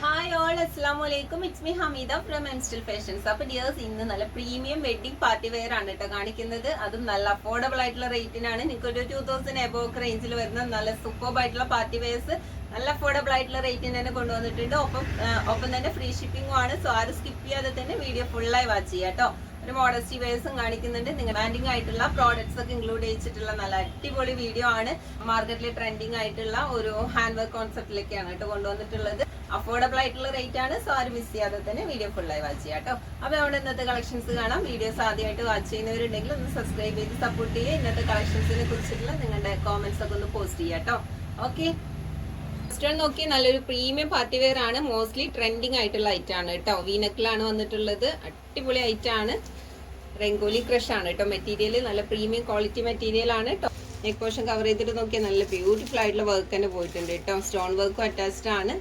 Hi all അസ്സാം വലൈക്കും it's me Hameeda from എൻസ്റ്റൽ ഫാഷൻസ് അപ്പൊ ഡിയേഴ്സ് ഇന്ന് നല്ല പ്രീമിയം വെഡിങ് പാർട്ടി വെയർ ആണ് കേട്ടോ കാണിക്കുന്നത്. അതും നല്ല അഫോർഡബിൾ ആയിട്ടുള്ള റേറ്റിനാണ് നിങ്ങൾക്ക് ഒരു ടൂ തൗസൻഡ് എബോക്ക് റേഞ്ചിൽ വരുന്ന നല്ല സൂപ്പർബ് ആയിട്ടുള്ള പാർട്ടി വെയർസ് നല്ല അഫോർഡബിൾ ആയിട്ടുള്ള റേറ്റിന് തന്നെ കൊണ്ടുവന്നിട്ടുണ്ട്. ഒപ്പം ഒപ്പം തന്നെ ഫ്രീ ഷിപ്പിംഗും ആണ്. സോ ആരും സ്കിപ്പ് ചെയ്യാതെ തന്നെ വീഡിയോ ഫുള്ളായി വാച്ച് ചെയ്യാം കേട്ടോ ഒരു മോഡസ്റ്റി വെയർസും കാണിക്കുന്നുണ്ട്. നിങ്ങൾ ബ്രാൻഡിങ് ആയിട്ടുള്ള പ്രോഡക്ട്സ് ഒക്കെ ഇൻക്ലൂഡ് ചെയ്തിട്ടുള്ള നല്ല അടിപൊളി വീഡിയോ ആണ്. മാർക്കറ്റിലെ ട്രെൻഡിങ് ആയിട്ടുള്ള ഒരു ഹാൻഡ് വർക്ക് കോൺസെപ്റ്റിലേക്കാണ് കേട്ടോ കൊണ്ടുവന്നിട്ടുള്ളത്. അഫോർഡബിൾ ആയിട്ടുള്ള റേറ്റ് ആണ്. സോ ആരും മിസ് ചെയ്യാതെ തന്നെ വീഡിയോ ഫുൾ ആയി വാച്ച് ചെയ്യാം കേട്ടോ അപ്പൊ അവിടെ ഇന്നത്തെ കളക്ഷൻസ് കാണാം. വീഡിയോസ് ആദ്യമായിട്ട് വാച്ച് ചെയ്യുന്നവരുണ്ടെങ്കിൽ ഒന്ന് സബ്സ്ക്രൈബ് ചെയ്ത് സപ്പോർട്ട് ചെയ്യുക. ഇന്നത്തെ കളക്ഷൻസിനെ കുറിച്ചിട്ടുള്ള നിങ്ങളുടെ കോമെന്റ്സ് ഒക്കെ ഒന്ന് പോസ്റ്റ് ചെയ്യാം കേട്ടോ ഓക്കെ ഫസ്റ്റ് നോക്കി നല്ലൊരു പ്രീമിയം പാർട്ടി വെയർ ആണ്. മോസ്റ്റ്ലി ട്രെൻഡിങ് ആയിട്ടുള്ള ഐറ്റം ആണ് കേട്ടോ വീനക്കിലാണ് വന്നിട്ടുള്ളത്. അടിപൊളി ഐറ്റം ആണ്. റെങ്കോലി ക്രഷ് ആണ് കേട്ടോ മെറ്റീരിയൽ നല്ല പ്രീമിയം ക്വാളിറ്റി മെറ്റീരിയൽ ആണ് കേട്ടോ നെക്ക് പോർഷൻ കവർ ചെയ്തിട്ട് നോക്കിയാൽ നല്ല ബ്യൂട്ടിഫുൾ ആയിട്ടുള്ള വർക്ക് തന്നെ പോയിട്ടുണ്ട് കേട്ടോ സ്റ്റോൺ വർക്കും അറ്റാച്ച്ഡ് ആണ്.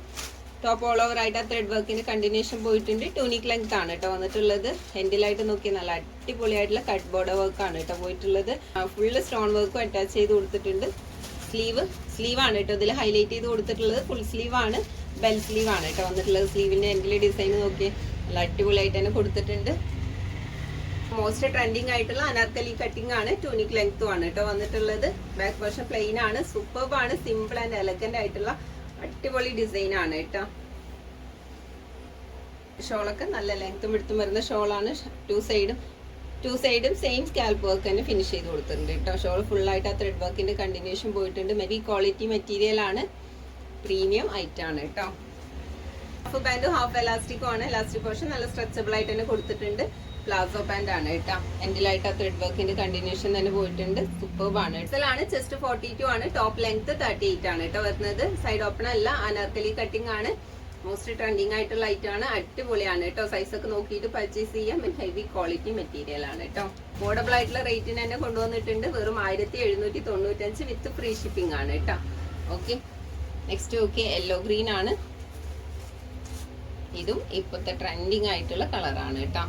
ടോപ്പ് ഓൾ ഓവർ ആയിട്ട് ആ ത്രെഡ് വർക്കിന് കണ്ടിന്യൂഷൻ പോയിട്ടുണ്ട്. ടൂണിക് ലെങ്ത് ആണ് കേട്ടോ വന്നിട്ടുള്ളത്. ഹെൻഡിലായിട്ട് നോക്കി നല്ല അടിപൊളിയായിട്ടുള്ള കട്ട് ബോർഡ് വർക്ക് ആണ് കേട്ടോ പോയിട്ടുള്ളത്. ഫുള്ള് സ്റ്റോൺ വർക്കും അറ്റാച്ച് ചെയ്ത് കൊടുത്തിട്ടുണ്ട്. സ്ലീവ് സ്ലീവ് ആണ് കേട്ടോ ഇതിൽ ഹൈലൈറ്റ് ചെയ്ത് കൊടുത്തിട്ടുള്ളത്. ഫുൾ സ്ലീവ് ആണ്. ബെൽ സ്ലീവ് ആണ് കേട്ടോ വന്നിട്ടുള്ളത്. സ്ലീവിന്റെ എൻഡിലെ ഡിസൈൻ നോക്കി നല്ല അടിപൊളിയായിട്ട് തന്നെ കൊടുത്തിട്ടുണ്ട്. മോസ്റ്റ് ട്രെൻഡിങ് ആയിട്ടുള്ള അനാർക്കലി കട്ടിംഗ് ആണ്. ടൂണിക് ലെങ്ത്തും ആണ് കേട്ടോ വന്നിട്ടുള്ളത്. ബാക്ക് പോർഷൻ പ്ലെയിൻ ആണ്. സൂപ്പർബ് ആണ്. സിമ്പിൾ ആൻഡ് എലഗന്റ് ആയിട്ടുള്ള അടിപൊളി ഡിസൈൻ ആണ് കേട്ടോ. ഷോളൊക്കെ നല്ല ലെങ്ത്തും എടുത്തും വരുന്ന ഷോളാണ്. ടു സൈഡും ടു സൈഡും സെയിം സ്കാൽപ്പ് വർക്ക് തന്നെ ഫിനിഷ് ചെയ്ത് കൊടുത്തിട്ടുണ്ട് കേട്ടോ. ഷോൾ ഫുൾ ആയിട്ട് ആ ത്രെഡ് വർക്കിന്റെ കണ്ടിന്യൂഷൻ പോയിട്ടുണ്ട്. മെരി ക്വാളിറ്റി മെറ്റീരിയൽ ആണ് പ്രീമിയം ഐറ്റം ആണ് കേട്ടോ. ഹാഫ് ബാൻഡും ഹാഫ് എലാസ്റ്റിക്കും ആണ്. എലാസ്റ്റിക് പോർഷൻ നല്ല സ്ട്രെച്ചബിൾ ആയിട്ട് തന്നെ കൊടുത്തിട്ടുണ്ട്. പ്ലാസോ പാന്റ് ആണ് കേട്ടോ. എൻഡിലായിട്ട് ആ ത്രെഡ് വർക്കിന്റെ കണ്ടിന്യൂഷൻ തന്നെ പോയിട്ടുണ്ട്. സൂപ്പർബ് ആണ്. ഇതിലാണ് ചെസ്റ്റ് ഫോർട്ടി ടു ആണ് ടോപ്പ് ലെങ്ത് തേർട്ടി എയ്റ്റ് ആണ് കേട്ടോ വരുന്നത്. സൈഡ് ഓപ്പൺ അല്ല അനാർക്കലി കട്ടിംഗ് ആണ്. മോസ്റ്റ് ട്രെൻഡിങ് ആയിട്ടുള്ള ഐറ്റം ആണ്. അടിപൊളിയാണ് കേട്ടോ. സൈസ് ഒക്കെ നോക്കിയിട്ട് പർച്ചേസ് ചെയ്യാം. ഹെവി ക്വാളിറ്റി മെറ്റീരിയൽ ആണ് കേട്ടോ. മോഡബിൾ ആയിട്ടുള്ള റേറ്റിന് തന്നെ കൊണ്ടുവന്നിട്ടുണ്ട്. വെറും ആയിരത്തി എഴുന്നൂറ്റി തൊണ്ണൂറ്റഞ്ച് വിത്ത് ഫ്രീ ഷിപ്പിംഗ് ആണ് കേട്ടോ. Okay next okay yellow green ആണ്. ഇതും ഇപ്പോഴത്തെ ട്രെൻഡിങ് ആയിട്ടുള്ള കളറാണ് കേട്ടോ.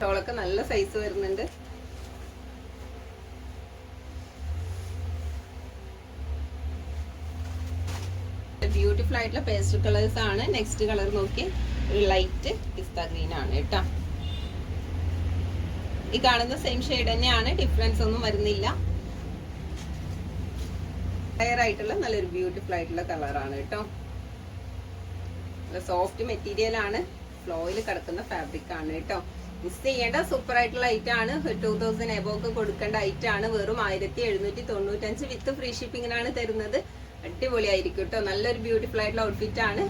ഷോളൊക്കെ നല്ല സൈസ് വരുന്നുണ്ട്. ബ്യൂട്ടിഫുൾ ആയിട്ടുള്ള പേസ്റ്റൽ കളേഴ്സ് ആണ്. നെക്സ്റ്റ് കളർ നോക്കി. ഒരു ലൈറ്റ് പിസ്ത ഗ്രീൻ ആണ് കേട്ടോ. ഈ കാണുന്ന സെയിം ഷെയ്ഡ് തന്നെയാണ്. ഡിഫറൻസ് ഒന്നും വരുന്നില്ല. ക്ലിയർ ആയിട്ടുള്ള നല്ലൊരു ബ്യൂട്ടിഫുൾ ആയിട്ടുള്ള കളറാണ് കേട്ടോ. സോഫ്റ്റ് മെറ്റീരിയൽ ആണ്. ഫ്ലോയിൽ കിടക്കുന്ന ഫാബ്രിക് ആണ് കേട്ടോ. മിസ് ചെയ്യേണ്ട സൂപ്പർ ആയിട്ടുള്ള ഐറ്റം ആണ്. ടൂ തൗസൻഡ് എബോക്ക് കൊടുക്കേണ്ട ഐറ്റം ആണ്. വെറും ആയിരത്തി എഴുന്നൂറ്റി തൊണ്ണൂറ്റഞ്ച് വിത്ത് ഫ്രീ ഷിപ്പിങ്ങിനാണ് തരുന്നത്. അടിപൊളിയായിരിക്കും കേട്ടോ. നല്ലൊരു ബ്യൂട്ടിഫുൾ ആയിട്ടുള്ള ഔട്ട്ഫിറ്റ് ആണ്.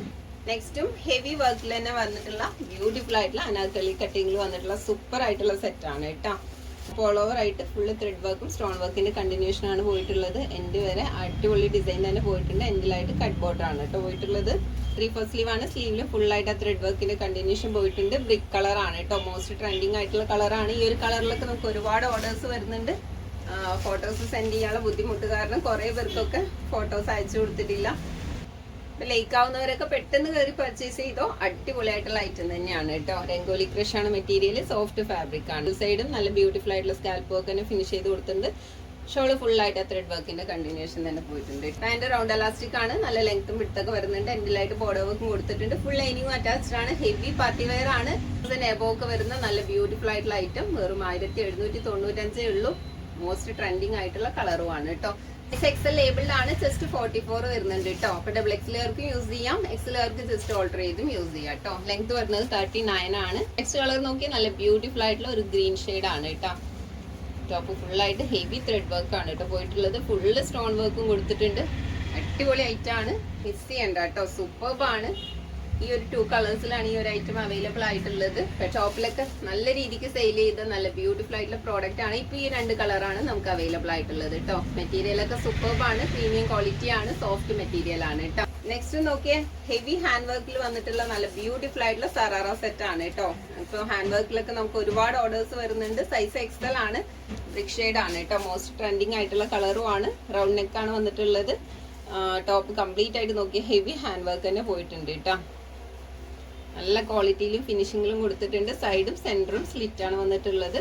നെക്സ്റ്റും ഹെവി വർക്കിൽ തന്നെ വന്നിട്ടുള്ള ബ്യൂട്ടിഫുൾ ആയിട്ടുള്ള അനാർക്കലി കട്ടിങ്ങിൽ വന്നിട്ടുള്ള സൂപ്പർ ആയിട്ടുള്ള സെറ്റാണ് ആണ് ഓൾ ഓവർ ആയിട്ട് ഫുള്ള് ത്രെഡ് വർക്കും സ്റ്റോൺ വർക്കിന്റെ കണ്ടിന്യൂഷൻ ആണ് പോയിട്ടുള്ളത്. എൻഡ് വരെ അടിപൊളി ഡിസൈൻ തന്നെ പോയിട്ടുണ്ട്. എൻഡിലായിട്ട് കട്ട് ബോർഡർ ആണ് കേട്ടോ പോയിട്ടുള്ളത്. ത്രീ ഫോർ സ്ലീവ് ആണ്. സ്ലീവിൽ ഫുൾ ആയിട്ട് ആ ത്രെഡ് വർക്കിന്റെ കണ്ടിന്യൂഷൻ പോയിട്ടുണ്ട്. ബ്രിക്ക് കളർ ആണ് കേട്ടോ. മോസ്റ്റ് ട്രെൻഡിങ് ആയിട്ടുള്ള കളറാണ് ഈ ഒരു കളറിലൊക്കെ നമുക്ക് ഒരുപാട് ഓർഡേഴ്സ് വരുന്നുണ്ട്. ഫോട്ടോസ് സെൻഡ് ചെയ്യാനുള്ള ബുദ്ധിമുട്ട് കാരണം കുറേ പേർക്കൊക്കെ ഫോട്ടോസ് അയച്ചു കൊടുത്തിട്ടില്ല. ലേക്ക് ആവുന്നവരൊക്കെ പെട്ടെന്ന് കയറി പർച്ചേസ് ചെയ്തോ അടിപൊളിയായിട്ടുള്ള ഐറ്റം തന്നെയാണ് കേട്ടോ. രംഗോലി ക്രഷ് ആണ് മെറ്റീരിയൽ സോഫ്റ്റ് ഫാബ്രിക് ആണ് സൈഡും നല്ല ബ്യൂട്ടിഫുൾ ആയിട്ടുള്ള സ്കാൽപ്പ് വർക്ക് തന്നെ ഫിനിഷ് ചെയ്ത് കൊടുത്തിട്ടുണ്ട്. ഷോൾ ഫുൾ ആയിട്ട് ത്രെഡ് വർക്കിന്റെ കണ്ടിന്യൂഷൻ തന്നെ പോയിട്ടുണ്ട്. പാന്റ് റൗണ്ട് അലാസ്റ്റിക് ആണ്. നല്ല ലെങ്ത്തും വിടുത്തൊക്കെ വരുന്നുണ്ട്. എൻഡിലായിട്ട് ബോർഡർ വർക്കും കൊടുത്തിട്ടുണ്ട്. ഫുൾ ലൈനിങ് അറ്റാച്ച്ഡ് ആണ്. ഹെവി പാർട്ടി വെയർ ആണ്. എബോ ഒക്കെ വരുന്ന നല്ല ബ്യൂട്ടിഫുൾ ആയിട്ടുള്ള ഐറ്റം വെറും ആയിരത്തി എഴുന്നൂറ്റി തൊണ്ണൂറ്റഞ്ചേ ഉള്ളൂ. മോസ്റ്റ് ട്രെൻഡിങ് ആയിട്ടുള്ള കളറുമാണ് കേട്ടോ. എക്സൽ ലേബിളിലാണ് ജസ്റ്റ് ഫോർട്ടി ഫോർ വരുന്നുണ്ട് കേട്ടോ അപ്പൊ ഡബിൾ എക്സലുകാർക്ക് യൂസ് ചെയ്യാം. എക്സലുകാർക്ക് ജസ്റ്റ് ഓൾട്ടർ ചെയ്തും യൂസ് ചെയ്യാം കേട്ടോ ലെങ്ത് വരുന്നത് തേർട്ടി നയൻ ആണ്. നെക്സ്റ്റ് കളർ നോക്കി നല്ല ബ്യൂട്ടിഫുൾ ആയിട്ടുള്ള ഒരു ഗ്രീൻ ഷെയ്ഡ് ആണ് കേട്ടോ ടോപ്പ് ഫുൾ ആയിട്ട് ഹെവി ത്രെഡ് വർക്ക് ആണ് കേട്ടോ പോയിട്ടുള്ളത്. ഫുള്ള് സ്റ്റോൺ വർക്കും കൊടുത്തിട്ടുണ്ട്. അടിപൊളി ഐറ്റം ആണ്. മിസ് ചെയ്യണ്ട കേട്ടോ സൂപ്പർബ് ആണ്. ഈ ഒരു ടു കളേഴ്സിലാണ് ഈ ഒരു ഐറ്റം അവൈലബിൾ ആയിട്ടുള്ളത്. ഷോപ്പിലൊക്കെ നല്ല രീതിക്ക് സെയിൽ ചെയ്ത നല്ല ബ്യൂട്ടിഫുൾ ആയിട്ടുള്ള പ്രോഡക്റ്റ് ആണ് ഇപ്പൊ ഈ രണ്ട് കളറാണ് നമുക്ക് അവൈലബിൾ ആയിട്ടുള്ളത് കേട്ടോ സൂപ്പർബ് ആണ് പ്രീമിയം ക്വാളിറ്റി ആണ് സോഫ്റ്റ് മെറ്റീരിയൽ ആണ് കേട്ടോ നെക്സ്റ്റ് നോക്കിയാൽ ഹെവി ഹാൻഡ് വർക്കിൽ വന്നിട്ടുള്ള നല്ല ബ്യൂട്ടിഫുൾ ആയിട്ടുള്ള സറാറ സെറ്റ് ആണ് കേട്ടോ ഇപ്പൊ ഹാൻഡ് വർക്കിലൊക്കെ നമുക്ക് ഒരുപാട് ഓർഡേഴ്സ് വരുന്നുണ്ട്. സൈസ് എക്സൽ ആണ് ബ്രിക് ഷെയ്ഡ് ആണ് കേട്ടോ മോസ്റ്റ് ട്രെൻഡിങ് ആയിട്ടുള്ള കളറും ആണ്. റൗണ്ട് നെക്കാണ് വന്നിട്ടുള്ളത്. ടോപ്പ് കംപ്ലീറ്റ് ആയിട്ട് നോക്കിയ ഹെവി ഹാൻഡ് വർക്ക് തന്നെ പോയിട്ടുണ്ട് കേട്ടോ നല്ല ക്വാളിറ്റിയിലും ഫിനിഷിങ്ങിലും കൊടുത്തിട്ടുണ്ട്. സൈഡും സെന്ററും സ്ലിറ്റ് ആണ് വന്നിട്ടുള്ളത്.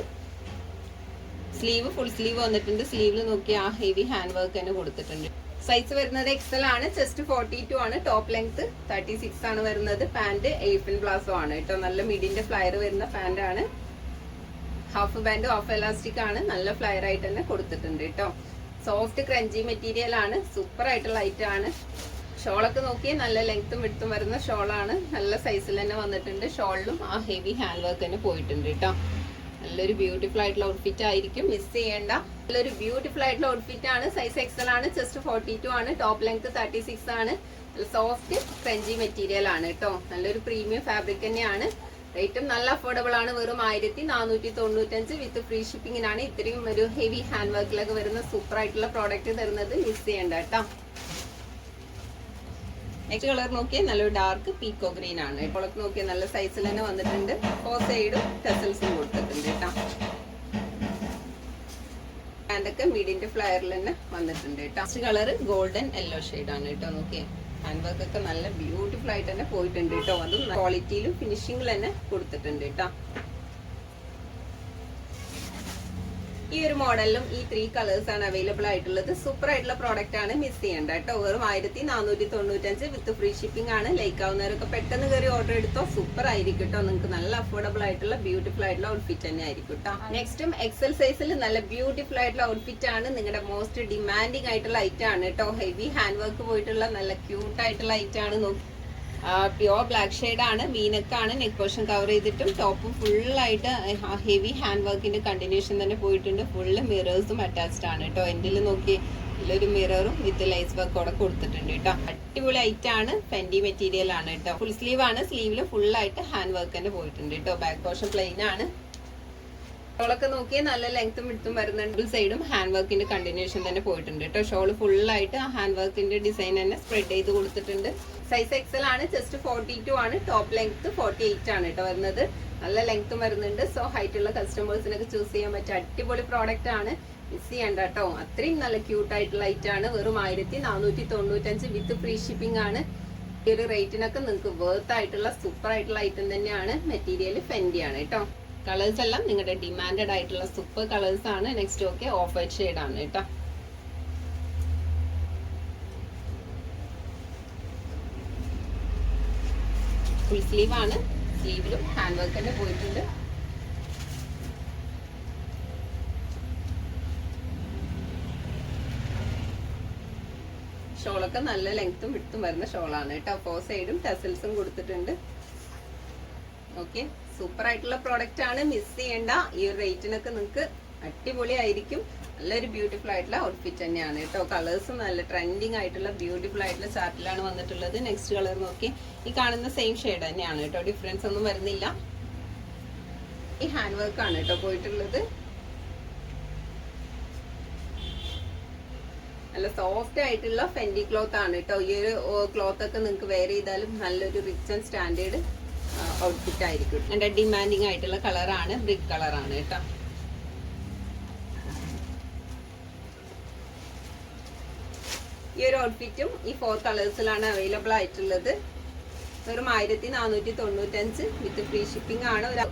സ്ലീവ് ഫുൾ സ്ലീവ് വന്നിട്ടുണ്ട്. സ്ലീവിൽ നോക്കി ആ ഹെവി ഹാൻഡ് വർക്ക് തന്നെ കൊടുത്തിട്ടുണ്ട്. സൈസ് വരുന്നത് എക്സൽ ആണ്. ചെസ്റ്റ് ഫോർട്ടി ടു ആണ്. ടോപ്പ് ലെങ്ത് തേർട്ടി സിക്സ് ആണ് വരുന്നത്. പാന്റ് എലിഫൻ ബ്ലാസോ ആണ് കേട്ടോ. നല്ല മിഡിന്റെ ഫ്ലയർ വരുന്ന പാന്റ് ആണ് ഹാഫ് ബാൻഡ് ഹാഫ് എലാസ്റ്റിക് ആണ്. നല്ല ഫ്ലയർ ആയിട്ട് തന്നെ കൊടുത്തിട്ടുണ്ട് കേട്ടോ. സോഫ്റ്റ് ക്രഞ്ചി മെറ്റീരിയൽ ആണ്. സൂപ്പർ ആയിട്ടുള്ള ഐറ്റം ആണ്. ഷോളൊക്കെ നോക്കി നല്ല ലെങ്ത്തും വിടുത്തും വരുന്ന ഷോളാണ്. നല്ല സൈസിൽ തന്നെ വന്നിട്ടുണ്ട്. ഷോളിലും ആ ഹെവി ഹാൻഡ് വർക്ക് തന്നെ പോയിട്ടുണ്ട് കേട്ടോ. നല്ലൊരു ബ്യൂട്ടിഫുൾ ആയിട്ടുള്ള ഔട്ട്ഫിറ്റ് ആയിരിക്കും. മിസ് ചെയ്യേണ്ട. നല്ലൊരു ബ്യൂട്ടിഫുൾ ആയിട്ടുള്ള ഔട്ട്ഫിറ്റ് ആണ്. സൈസ് എക്സൽ ആണ്. ജസ്റ്റ് ഫോർട്ടി ടു ആണ്. ടോപ്പ് ലെങ്ത് തേർട്ടി സിക്സ് ആണ് സോഫ്റ്റ് ഫ്രഞ്ചി മെറ്റീരിയൽ ആണ് കേട്ടോ. നല്ലൊരു പ്രീമിയം ഫാബ്രിക് തന്നെയാണ്. റേറ്റും നല്ല അഫോർഡബിൾ ആണ്. വെറും ആയിരത്തി നാനൂറ്റി തൊണ്ണൂറ്റഞ്ച് വിത്ത് ഫ്രീ ഷിപ്പിങ്ങിനാണ് ഇത്രയും ഒരു ഹെവി ഹാൻഡ് വർക്കിലൊക്കെ വരുന്ന സൂപ്പർ ആയിട്ടുള്ള പ്രോഡക്റ്റ് തരുന്നത്. മിസ് ചെയ്യേണ്ട കേട്ടോ. നെക്സ്റ്റ് കളർ നോക്കിയാൽ നല്ലൊരു ഡാർക്ക് പീക്കോ ഗ്രീൻ ആണ്. ഇപ്പോഴൊക്കെ നോക്കിയാൽ നല്ല സൈസിൽ തന്നെ വന്നിട്ടുണ്ട്. ഫോർ സൈഡും ടെസൽസും കൊടുത്തിട്ടുണ്ട് കേട്ടോ. ഹാൻഡൊക്കെ മീഡിയന്റെ ഫ്ലയറിൽ തന്നെ വന്നിട്ടുണ്ട് കേട്ടോ. നെക്സ്റ്റ് കളർ ഗോൾഡൻ യെല്ലോ ആണ് കേട്ടോ. നോക്കിയേ. ഹാൻഡ് വർക്ക് ഒക്കെ നല്ല ബ്യൂട്ടിഫുൾ ആയിട്ട് തന്നെ പോയിട്ടുണ്ട് കേട്ടോ. അതും ക്വാളിറ്റിയിലും ഫിനിഷിംഗിൽ തന്നെ കൊടുത്തിട്ടുണ്ട് കേട്ടോ. ഈ ഒരു മോഡലിലും ഈ ത്രീ കളേഴ്സ് ആണ് അവൈലബിൾ ആയിട്ടുള്ളത്. സൂപ്പർ ആയിട്ടുള്ള പ്രോഡക്റ്റ് ആണ് മിസ് ചെയ്യേണ്ട കേട്ടോ. വെറും ആയിരത്തി നാനൂറ്റി തൊണ്ണൂറ്റഞ്ച് വിത്ത് ഫ്രീ ഷിപ്പിംഗ് ആണ്. ലൈക്ക് ആവുന്നവരൊക്കെ പെട്ടെന്ന് കയറി ഓർഡർ എടുത്തോ സൂപ്പർ ആയിരിക്കും കേട്ടോ. നിങ്ങൾക്ക് നല്ല അഫോർഡബിൾ ആയിട്ടുള്ള ബ്യൂട്ടിഫുൾ ആയിട്ടുള്ള ഔട്ട്ഫിറ്റ് തന്നെ ആയിരിക്കും കേട്ടോ. നെക്സ്റ്റും എക്സൽ സൈസിൽ നല്ല ബ്യൂട്ടിഫുൾ ആയിട്ടുള്ള ഔട്ട്ഫിറ്റ് ആണ്. നിങ്ങളുടെ മോസ്റ്റ് ഡിമാൻഡിങ് ആയിട്ടുള്ള ഐറ്റം ആണ് കേട്ടോ. ഹെവി ഹാൻഡ് വർക്ക് പോയിട്ടുള്ള നല്ല ക്യൂട്ട് ആയിട്ടുള്ള ഐറ്റം ആണ്. നോക്കി. പ്യുവർ ബ്ലാക്ക് ഷെയ്ഡ് ആണ്. വീനക്കാണ് നെക്ക് പോർഷൻ കവർ ചെയ്തിട്ടും ടോപ്പ് ഫുള്ളായിട്ട് ഹെവി ഹാൻഡ് വർക്കിന്റെ കണ്ടിന്യൂഷൻ തന്നെ പോയിട്ടുണ്ട്. ഫുള്ള് മിറേഴ്സും അറ്റാച്ച്ഡ് ആണ് കേട്ടോ. എന്റെ നോക്കി ഇതിലൊരു മിററും വിത്ത് ലൈസ് വർക്ക് കൂടെ കൊടുത്തിട്ടുണ്ട് കേട്ടോ. അടിപൊളി ഐറ്റം ആണ്. ഫെൻഡി മെറ്റീരിയൽ ആണ് കേട്ടോ. ഫുൾ സ്ലീവ് ആണ്. സ്ലീവിൽ ഫുള്ളായിട്ട് ഹാൻഡ് വർക്ക് തന്നെ പോയിട്ടുണ്ട് കേട്ടോ. ബാക്ക് പോർഷൻ പ്ലെയിൻ ആണ്. ഷോളൊക്കെ നോക്കിയാൽ നല്ല ലെങ്ത്തും വിടുത്തും വരുന്നുണ്ട് സൈഡും ഹാൻഡ് വർക്കിന്റെ കണ്ടിന്യൂഷൻ തന്നെ പോയിട്ടുണ്ട് കേട്ടോ. ഷോൾ ഫുള്ളായിട്ട് ആ ഹാൻഡ് വർക്കിന്റെ ഡിസൈൻ തന്നെ സ്പ്രെഡ് ചെയ്ത് കൊടുത്തിട്ടുണ്ട്. സൈസ് എക്സൽ ആണ് ജസ്റ്റ് ഫോർട്ടി ടു ആണ്. ടോപ്പ് ലെങ്ത് ഫോർട്ടി എയ്റ്റ് ആണ് കേട്ടോ വരുന്നത്. നല്ല ലെങ്ത്തും വരുന്നുണ്ട്. സോ ഹൈറ്റ് ഉള്ള കസ്റ്റമേഴ്സിനൊക്കെ ചൂസ് ചെയ്യാൻ പറ്റിയ അടിപൊളി പ്രോഡക്റ്റ് ആണ്. മിസ് ചെയ്യണ്ട കേട്ടോ. അത്രയും നല്ല ക്യൂട്ട് ആയിട്ടുള്ള ഐറ്റം ആണ്. വെറും ആയിരത്തി നാനൂറ്റി തൊണ്ണൂറ്റഞ്ച് വിത്ത് ഫ്രീ ഷിപ്പിംഗ് ആണ്. ഈ ഒരു റേറ്റിനൊക്കെ നിങ്ങൾക്ക് വേർത്ത് ആയിട്ടുള്ള സൂപ്പർ ആയിട്ടുള്ള ഐറ്റം തന്നെയാണ്. മെറ്റീരിയൽ ഫെൻഡി ആണ് കേട്ടോ. കളേഴ്സ് എല്ലാം നിങ്ങളുടെ ഡിമാൻഡഡ് ആയിട്ടുള്ള സൂപ്പർ കളേഴ്സ് ആണ്. Next okay off white shade ആണ് കേട്ടോ. ഫുൾ സ്ലീവ് ആണ്. സ്ലീവിലും ഹാൻഡ് വർക്ക് തന്നെ പോയിട്ടുണ്ട്. ഷോളൊക്കെ നല്ല ലെങ്ത്തും വിട്ടും വരുന്ന ഷോളാണ് കേട്ടോ. ഫോർ സൈഡും ടെസൽസും കൊടുത്തിട്ടുണ്ട്. ഓക്കെ സൂപ്പർ ആയിട്ടുള്ള പ്രോഡക്റ്റ് ആണ്. മിസ് ചെയ്യേണ്ട. ഈ ഒരു റേറ്റിനൊക്കെ നിങ്ങൾക്ക് അടിപൊളി ആയിരിക്കും നല്ലൊരു ബ്യൂട്ടിഫുൾ ആയിട്ടുള്ള ഔട്ട്ഫിറ്റ് തന്നെയാണ് കേട്ടോ. കളേഴ്സ് നല്ല ട്രെൻഡിങ് ആയിട്ടുള്ള ബ്യൂട്ടിഫുൾ ആയിട്ടുള്ള ചാർട്ടിലാണ് വന്നിട്ടുള്ളത്. നെക്സ്റ്റ് കളർ നോക്കി. ഈ കാണുന്ന സെയിം ഷെയ്ഡ് തന്നെയാണ് കേട്ടോ. ഡിഫറൻസ് ഒന്നും വരുന്നില്ല. ഈ ഹാൻഡ് വർക്ക് ആണ് കേട്ടോ പോയിട്ടുള്ളത്. നല്ല സോഫ്റ്റ് ആയിട്ടുള്ള ഫെൻഡി ക്ലോത്ത് ആണ് കേട്ടോ. ഈ ഒരു ക്ലോത്ത് ഒക്കെ നിങ്ങൾക്ക് വെയർ ചെയ്താലും നല്ലൊരു റിച്ച് ആൻഡ് സ്റ്റാൻഡേർഡ് ഔട്ട്ഫിറ്റ് ആയിരിക്കും എന്റെ ഡിമാൻഡിങ് ആയിട്ടുള്ള കളറാണ് ബ്രിക്ക് കളറാണ് കേട്ടോ ഈ ഒരു ഔട്ട്ഫിറ്റും ഈ ഫോർ കളേഴ്സിലാണ് അവൈലബിൾ ആയിട്ടുള്ളത്. വെറും ആയിരത്തി നാനൂറ്റി തൊണ്ണൂറ്റഞ്ച് വിത്ത് ഫ്രീ ഷിപ്പിംഗ് ആണ്. ഒരു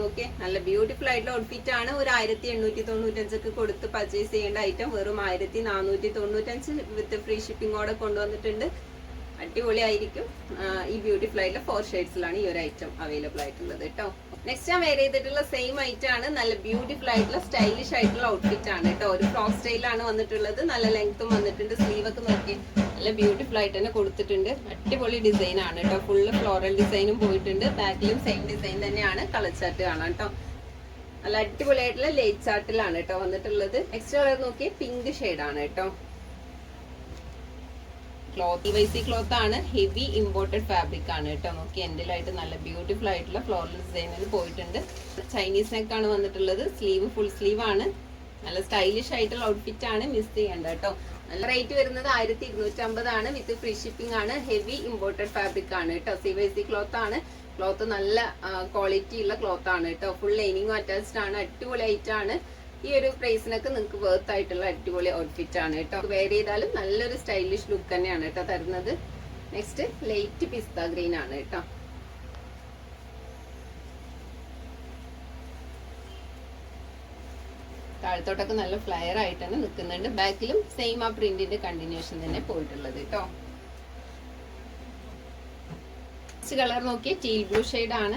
നോക്കിയേ നല്ല ബ്യൂട്ടിഫുൾ ആയിട്ടുള്ള ഔട്ട്ഫിറ്റ് ആണ്. ഒരു ആയിരത്തി എണ്ണൂറ്റി തൊണ്ണൂറ്റഞ്ചൊക്കെ കൊടുത്ത് പർച്ചേസ് ചെയ്യേണ്ട ഐറ്റം വെറും ആയിരത്തി നാനൂറ്റി തൊണ്ണൂറ്റഞ്ച് വിത്ത് ഫ്രീ ഷിപ്പിംഗോടെ കൊണ്ടുവന്നിട്ടുണ്ട്. അടിപൊളിയായിരിക്കും. ഈ ബ്യൂട്ടിഫുൾ ആയിട്ടുള്ള ഫോർ ഷെയ്ഡ്സിലാണ് ഈ ഒരു ഐറ്റം അവൈലബിൾ ആയിട്ടുള്ളത് കേട്ടോ നെക്സ്റ്റ് ഞാൻ വെയർ ചെയ്തിട്ടുള്ള സെയിം ഐറ്റം ആണ്. നല്ല ബ്യൂട്ടിഫുൾ ആയിട്ടുള്ള സ്റ്റൈലിഷ് ആയിട്ടുള്ള ഔട്ട്ഫിറ്റ് ആണ് കേട്ടോ ഒരു ഫ്രോക്ക് സ്റ്റൈലാണ് വന്നിട്ടുള്ളത്. നല്ല ലെങ്ത്തും വന്നിട്ടുണ്ട്. സ്ലീവ് ഒക്കെ നോക്കി നല്ല ബ്യൂട്ടിഫുൾ ആയിട്ട് തന്നെ കൊടുത്തിട്ടുണ്ട്. അടിപൊളി ഡിസൈൻ ആണ് കേട്ടോ ഫുള്ള് ഫ്ലോറൽ ഡിസൈനും പോയിട്ടുണ്ട്. ബാക്കിലും സെയിം ഡിസൈൻ തന്നെയാണ്. കളർ ചാർട്ട് കാണാം കേട്ടോ നല്ല അടിപൊളിയായിട്ടുള്ള ലേറ്റ് ചാർട്ടിലാണ് കേട്ടോ വന്നിട്ടുള്ളത്. നെക്സ്റ്റ് കളർ നോക്കി പിങ്ക് ആണ് കേട്ടോ ക്ലോത്ത് വൈസി ക്ലോത്ത് ആണ്. ഹെവി ഇമ്പോർട്ടഡ് ഫാബ്രിക് ആണ് കേട്ടോ. നോക്കി എൻഡിലായിട്ട് നല്ല ബ്യൂട്ടിഫുൾ ആയിട്ടുള്ള ഫ്ലോറൽ ഡിസൈനിൽ പോയിട്ടുണ്ട്. ചൈനീസ് നെക്ക് ആണ് വന്നിട്ടുള്ളത്. സ്ലീവ് ഫുൾ സ്ലീവ് ആണ്. നല്ല സ്റ്റൈലിഷ് ആയിട്ടുള്ള ഔട്ട്ഫിറ്റ് ആണ്. മിസ് ചെയ്യേണ്ട കേട്ടോ. നല്ല റേറ്റ് വരുന്നത് ആയിരത്തി ആണ്. വിത്ത് ഫ്രീ ഷിപ്പിംഗ് ആണ്. ഹെവി ഇമ്പോർട്ടഡ് ഫാബ്രിക് ആണ് കേട്ടോ. സി വൈ സി ക്ലോത്ത് ആണ്. ക്ലോത്ത് നല്ല ക്വാളിറ്റി ഉള്ള ക്ലോത്ത് ആണ് കേട്ടോ. ഫുൾ ലൈനിങ്ങും അറ്റാച്ച്ഡ് ആണ്. അടിപൊളി ആയിട്ടാണ് ഈ ഒരു പ്രൈസിനൊക്കെ നിങ്ങൾക്ക് വർത്ത് ആയിട്ടുള്ള അടിപൊളി ഔട്ട്ഫിറ്റ് ആണ് കേട്ടോ. വെയർ ചെയ്താലും നല്ലൊരു സ്റ്റൈലിഷ് ലുക്ക് തന്നെയാണ് കേട്ടോ തരുന്നത്. നെക്സ്റ്റ് ലൈറ്റ് പിസ്ത ഗ്രീൻ ആണ് കേട്ടോ. താഴത്തോട്ടൊക്കെ നല്ല ഫ്ലയർ ആയിട്ട് തന്നെ നിൽക്കുന്നുണ്ട് ബാക്കിലും സെയിം ആ പ്രിന്റിന്റെ കണ്ടിന്യൂഷൻ തന്നെ പോയിട്ടുള്ളത് കേട്ടോ. കളർ നോക്കിയ ടീൽ ബ്ലൂ ഷെയ്ഡ് ആണ്.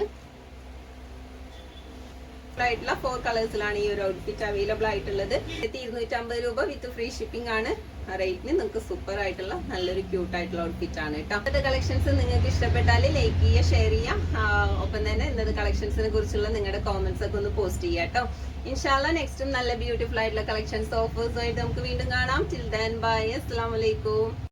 ആയിട്ടുള്ള ഫോർ കളേഴ്സിലാണ് ഈ ഒരു ഔട്ട്ഫിറ്റ് അവൈലബിൾ ആയിട്ടുള്ളത്. ആയിരത്തി ഇരുന്നൂറ്റി അമ്പത് രൂപ വിത്ത് ഫ്രീ ഷിപ്പിംഗ് ആണ്. റേറ്റിന് നിങ്ങൾക്ക് സൂപ്പർ ആയിട്ടുള്ള നല്ലൊരു ക്യൂട്ട് ആയിട്ടുള്ള ഔട്ട്ഫിറ്റ് ആണ് കേട്ടോ. ഇന്നത്തെ കളക്ഷൻസ് നിങ്ങൾക്ക് ഇഷ്ടപ്പെട്ടാൽ ലൈക്ക് ചെയ്യുക ഷെയർ ചെയ്യാം ഒപ്പം തന്നെ ഇന്നത്തെ കളക്ഷൻസിനെ കുറിച്ചുള്ള നിങ്ങളുടെ കോമെന്റ്സ് ഒക്കെ ഒന്ന് പോസ്റ്റ് ചെയ്യാം കേട്ടോ. ഇൻഷാല്ല നെക്സ്റ്റും നല്ല ബ്യൂട്ടിഫുൾ ആയിട്ടുള്ള കളക്ഷൻസ് ഓഫേഴ്സ് ആയിട്ട് നമുക്ക് വീണ്ടും കാണാം. ടിൽ ദാൻ ബൈ അസ്സാം വലൈക്കും